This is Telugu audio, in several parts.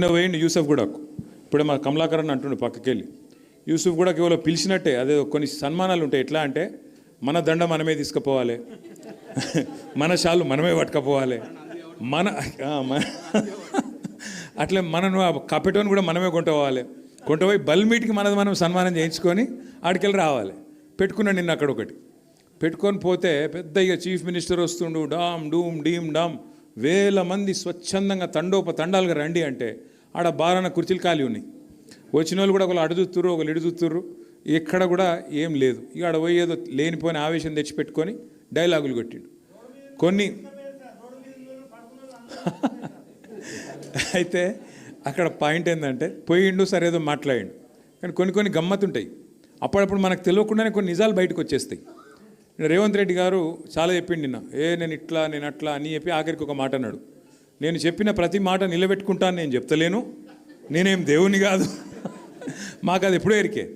నిన్న వేయండి యూసఫ్ కూడా ఇప్పుడే మా కమలాకరణ్ అంటుండు పక్కకెళ్ళి. యూసుఫ్ కూడా కేవలం పిలిచినట్టే అదే కొన్ని సన్మానాలు ఉంటాయి. ఎట్లా అంటే మన దండ మనమే తీసుకుపోవాలి. మన షాలు మనమే పట్టుకపోవాలి. మన అట్లే మనను కపెటోని కూడా మనమే కొంటపోవాలి. కొంటపోయి బల్మీటికి మనది మనం సన్మానం చేయించుకొని ఆడికెళ్ళి రావాలి. పెట్టుకున్నాను నిన్న అక్కడ ఒకటి పెట్టుకొని పోతే పెద్ద ఇక చీఫ్ మినిస్టర్ వస్తుండు డామ్ డూమ్ డీమ్ డామ్. వేల మంది స్వచ్ఛందంగా తండోప తండాలుగా రండి అంటే ఆడ బారాన కుర్చీలు ఖాళీ ఉన్నాయి. వచ్చిన వాళ్ళు కూడా ఒకళ్ళు అడుగుతుర్రు ఒకళ్ళు ఇడుగుతుర్రు ఎక్కడ కూడా ఏం లేదు. ఇక ఆడ పోయి ఏదో లేనిపోయిన ఆవేశం తెచ్చిపెట్టుకొని డైలాగులు కొట్టిండు. కొన్ని అయితే అక్కడ పాయింట్ ఏంటంటే పోయిండు సరే ఏదో మాట్లాడిండు. కానీ కొన్ని కొన్ని గమ్మత్తుంటాయి. అప్పుడప్పుడు మనకు తెలియకుండానే కొన్ని నిజాలు బయటకు వచ్చేస్తాయి. రేవంత్ రెడ్డి గారు చాలా చెప్పిండు నిన్న ఏ నేను ఇట్లా నేను అట్లా అని చెప్పి ఆఖరికి ఒక మాట అన్నాడు. నేను చెప్పిన ప్రతి మాట నిలబెట్టుకుంటాను నేను చెప్తలేను. నేనేం దేవుని కాదు. మాకు అది ఎప్పుడో ఎరికే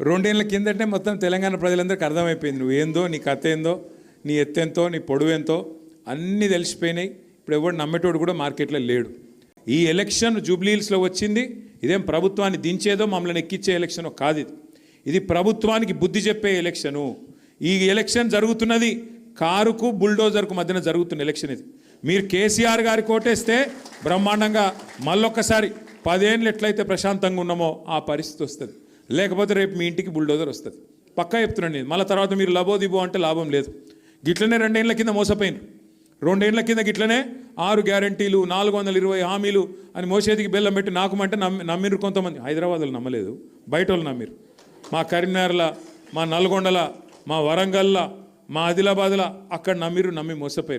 రెండేళ్ళ కిందటే మొత్తం తెలంగాణ ప్రజలందరికీ అర్థమైపోయింది. నువ్వు ఏందో నీ కథ ఏందో నీ ఎత్తెంతో నీ పొడవు ఎంతో అన్నీ తెలిసిపోయినాయి. ఇప్పుడు ఎవడు నమ్మేటోడు కూడా మార్కెట్లో లేడు. ఈ ఎలక్షన్ జూబ్లీహిల్స్లో వచ్చింది. ఇదేం ప్రభుత్వాన్ని దించేదో మమ్మల్ని ఎక్కించే ఎలక్షన్ కాదు ఇది. ఇది ప్రభుత్వానికి బుద్ధి చెప్పే ఎలక్షను. ఈ ఎలక్షన్ జరుగుతున్నది. కారుకు బుల్డోజర్కు మధ్యన జరుగుతున్న ఎలక్షన్ ఇది. మీరు కేసీఆర్ గారి కోటేస్తే బ్రహ్మాండంగా మళ్ళొక్కసారి పదేళ్ళు ఎట్లయితే ప్రశాంతంగా ఉన్నామో ఆ పరిస్థితి వస్తుంది. లేకపోతే రేపు మీ ఇంటికి బుల్డోజర్ వస్తుంది. పక్కా చెప్తున్నాను నేను. మళ్ళీ తర్వాత మీరు లబోదిబో అంటే లాభం లేదు. గిట్లనే రెండేళ్ళ కింద మోసపోయినారు రెండేళ్ళ కింద గిట్లనే ఆరు గ్యారంటీలు నాలుగు వందల ఇరవై హామీలు అని మోసేదికి బెల్లం పెట్టి నాకుమంటే నమ్మి నమ్మిరు కొంతమంది. హైదరాబాద్లో నమ్మలేదు. బయట వాళ్ళు నమ్మిరు మా కరీంనగర్ల మా నల్గొండల మా వరంగల్లా మా ఆదిలాబాద్లా అక్కడ నమ్మిరు నమ్మి మోసపోయారు.